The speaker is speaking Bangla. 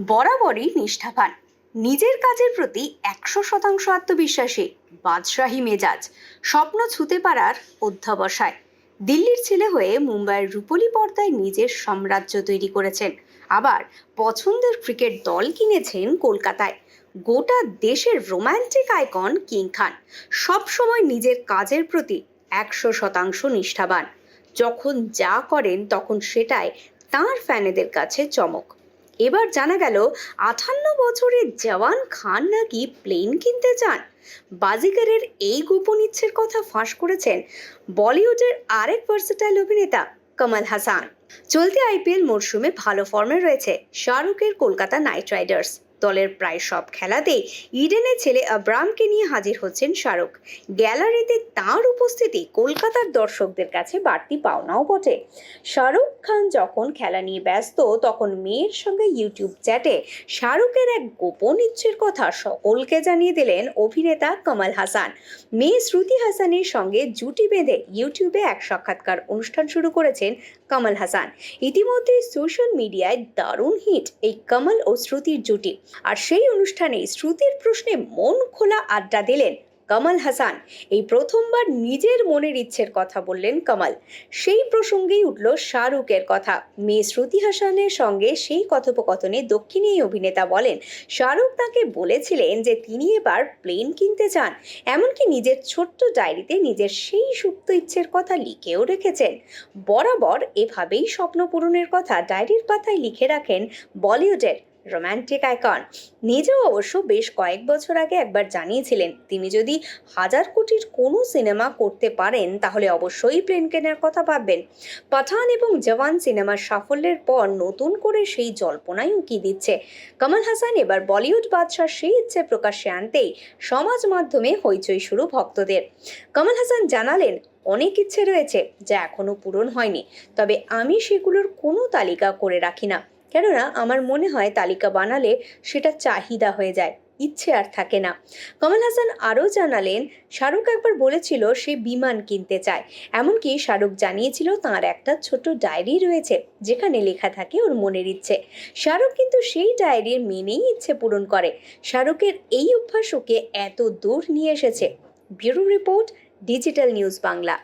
বরাবরই নিষ্ঠাবান। নিজের কাজের প্রতি একশো শতাংশ আত্মবিশ্বাসী বাদশাহী মেজাজ, স্বপ্ন ছুতে পারার অধ্যাবসায়। দিল্লির ছেলে হয়ে মুম্বাইয়ের রূপলী পর্দায় নিজের সাম্রাজ্য তৈরি করেছেন। আবার পছন্দের ক্রিকেট দল কিনেছেন কলকাতায়। গোটা দেশের রোম্যান্টিক আইকন কিং খান। সবসময় নিজের কাজের প্রতি একশো শতাংশ নিষ্ঠাবান। যখন যা করেন, তখন সেটাই তার ফ্যানেদের কাছে চমক। এবার জানা গেল আঠান্ন বছরের জওয়ান খান নাকি প্লেন কিনতে চান। বাজিকারের এই গোপন ইচ্ছের কথা ফাঁস করেছেন বলিউডের আরেক ভার্সেটাইল অভিনেতা কমল হাসান। চলতি আইপিএল মরশুমে ভালো ফর্মে রয়েছে শাহরুখের কলকাতা নাইট রাইডার্স। দলের প্রায় সব খেলাতেই ইডেনের ছেলে আব্রামকে নিয়ে হাজির হচ্ছেন শাহরুখ। গ্যালারিতে তার উপস্থিতি কলকাতার দর্শকদের কাছে বাড়তি পাওনাও বটে। শাহরুখ খান যখন খেলা নিয়ে ব্যস্ত, তখন মেয়ের সঙ্গে ইউটিউব চ্যাটে শাহরুখের এক গোপন ইচ্ছের কথা সকলকে জানিয়ে দিলেন অভিনেতা কমল হাসান। মেয়ে শ্রুতি হাসানের সঙ্গে জুটি বেঁধে ইউটিউবে এক সাক্ষাৎকার অনুষ্ঠান শুরু করেছেন কমল হাসান। ইতিমধ্যে সোশ্যাল মিডিয়ায় দারুণ হিট এই কমল ও শ্রুতির জুটি। আর সেই অনুষ্ঠানে শ্রুতির প্রশ্নে মন খোলা আড্ডা দিলেন কমল হাসান। এই প্রথমবার নিজের মনের ইচ্ছের কথা বললেন কমল। সেই প্রসঙ্গেই উঠল শাহরুখের কথা। মেয়ে শ্রুতি হাসানের সঙ্গে সেই কথোপকথনে দক্ষিণী অভিনেতা বলেন, শাহরুখ তাকে বলেছিলেন যে তিনি এবার প্লেন কিনতে চান। এমনকি নিজের ছোট্ট ডায়েরিতে নিজের সেই সুপ্ত ইচ্ছের কথা লিখেও রেখেছেন। বরাবর এভাবেই স্বপ্ন পূরণের কথা ডায়েরির পাতায় লিখে রাখেন বলিউডের রোম্যান্টিক আইকন নিজেও অবশ্য বেশ কয়েক বছর আগে একবার জানিয়েছিলেন, তিনি যদি হাজার কোটির কোনো সিনেমা করতে পারেন, তাহলে অবশ্যই প্লেন কেনার কথা ভাববেন। পাঠান এবং জওয়ান সিনেমার সাফল্যের পর নতুন করে সেই জল্পনাই উকি দিচ্ছে। কমল হাসান এবার বলিউড বাদশার সেই ইচ্ছে প্রকাশ্যে আনতেই সমাজ মাধ্যমে হইচই শুরু ভক্তদের। কমল হাসান জানালেন, অনেক ইচ্ছে রয়েছে যা এখনও পূরণ হয়নি, তবে আমি সেগুলোর কোনো তালিকা করে রাখি না। কেননা আমার মনে হয় তালিকা বানালে সেটা চাহিদা হয়ে যায়, ইচ্ছে আর থাকে না। কমল হাসান আরও জানালেন, শাহরুখ একবার বলেছিল সে বিমান কিনতে চায়। এমনকি শাহরুখ জানিয়েছিল তার একটা ছোট ডায়েরি রয়েছে, যেখানে লেখা থাকে ওর মনের ইচ্ছে। শাহরুখ কিন্তু সেই ডায়েরির মেনেই ইচ্ছে পূরণ করে। শাহরুখের এই অভ্যাস ওকে এত দূর নিয়ে এসেছে। Bureau report, digital news Bangla.